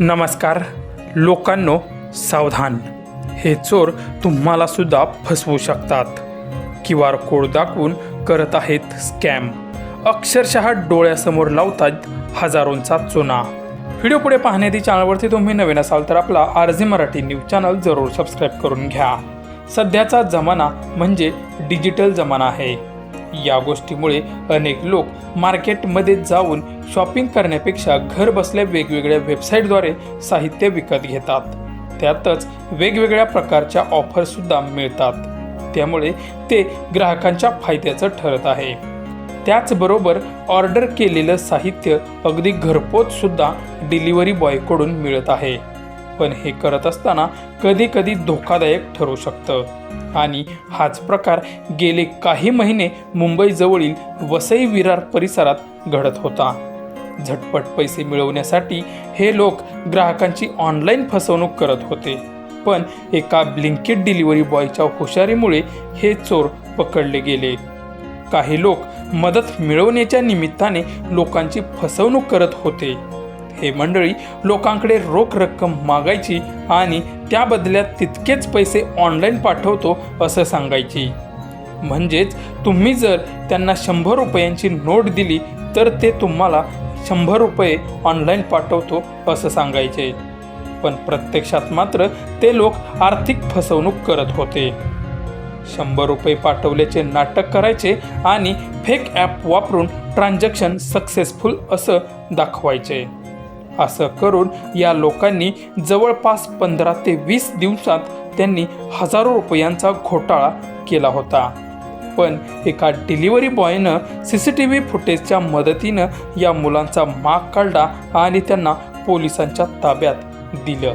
नमस्कार लोकांनो सावधान. हे चोर तुम्हाला सुद्धा फसवू शकतात. क्यू आर कोड दाखवून करत आहेत स्कॅम. अक्षरशः डोळ्यासमोर लावतात हजारोंचा चुना. व्हिडिओ पुढे पाहण्याआधी चॅनलवरती तुम्ही नवीन असाल तर आपला R G Marathi news channel जरूर सबस्क्राईब करून घ्या. सध्याचा जमाना म्हणजे डिजिटल जमाना आहे. या गोष्टीमुळे अनेक लोक मार्केटमध्ये जाऊन शॉपिंग करण्यापेक्षा घर बसल्या वेगवेगळ्या वेबसाईटद्वारे साहित्य विकत घेतात. त्यातच वेगवेगळ्या प्रकारच्या ऑफरसुद्धा मिळतात. त्यामुळे ते ग्राहकांच्या फायद्याचं ठरत आहे. त्याचबरोबर ऑर्डर केलेलं साहित्य अगदी घरपोचसुद्धा डिलिव्हरी बॉयकडून मिळत आहे. पण हे करत असताना कधी कधी धोकादायक ठरू शकतं. आणि हाच प्रकार गेले काही महिने मुंबईजवळील वसई विरार परिसरात घडत होता. झटपट पैसे मिळवण्यासाठी हे लोक ग्राहकांची ऑनलाईन फसवणूक करत होते. पण एका ब्लिंकेट डिलिव्हरी बॉयच्या हुशारीमुळे हे चोर पकडले गेले. काही लोक मदत मिळवण्याच्या निमित्ताने लोकांची फसवणूक करत होते. हे मंडळी लोकांकडे रोख रक्कम मागायची आणि त्या बदल्यात तितकेच पैसे ऑनलाईन पाठवतो असं सांगायची. म्हणजेच तुम्ही जर त्यांना शंभर रुपयांची नोट दिली तर ते तुम्हाला शंभर रुपये ऑनलाईन पाठवतो असं सांगायचे. पण प्रत्यक्षात मात्र ते लोक आर्थिक फसवणूक करत होते. शंभर रुपये पाठवल्याचे नाटक करायचे आणि फेक ॲप वापरून ट्रान्झॅक्शन सक्सेसफुल असं दाखवायचे. असं करून या लोकांनी जवळपास पंधरा ते वीस दिवसात त्यांनी हजारो रुपयांचा घोटाळा केला होता. पण एका डिलिव्हरी बॉयनं सी सी टी व्ही फुटेजच्या मदतीनं या मुलांचा माग काढला आणि त्यांना पोलिसांच्या ताब्यात दिलं.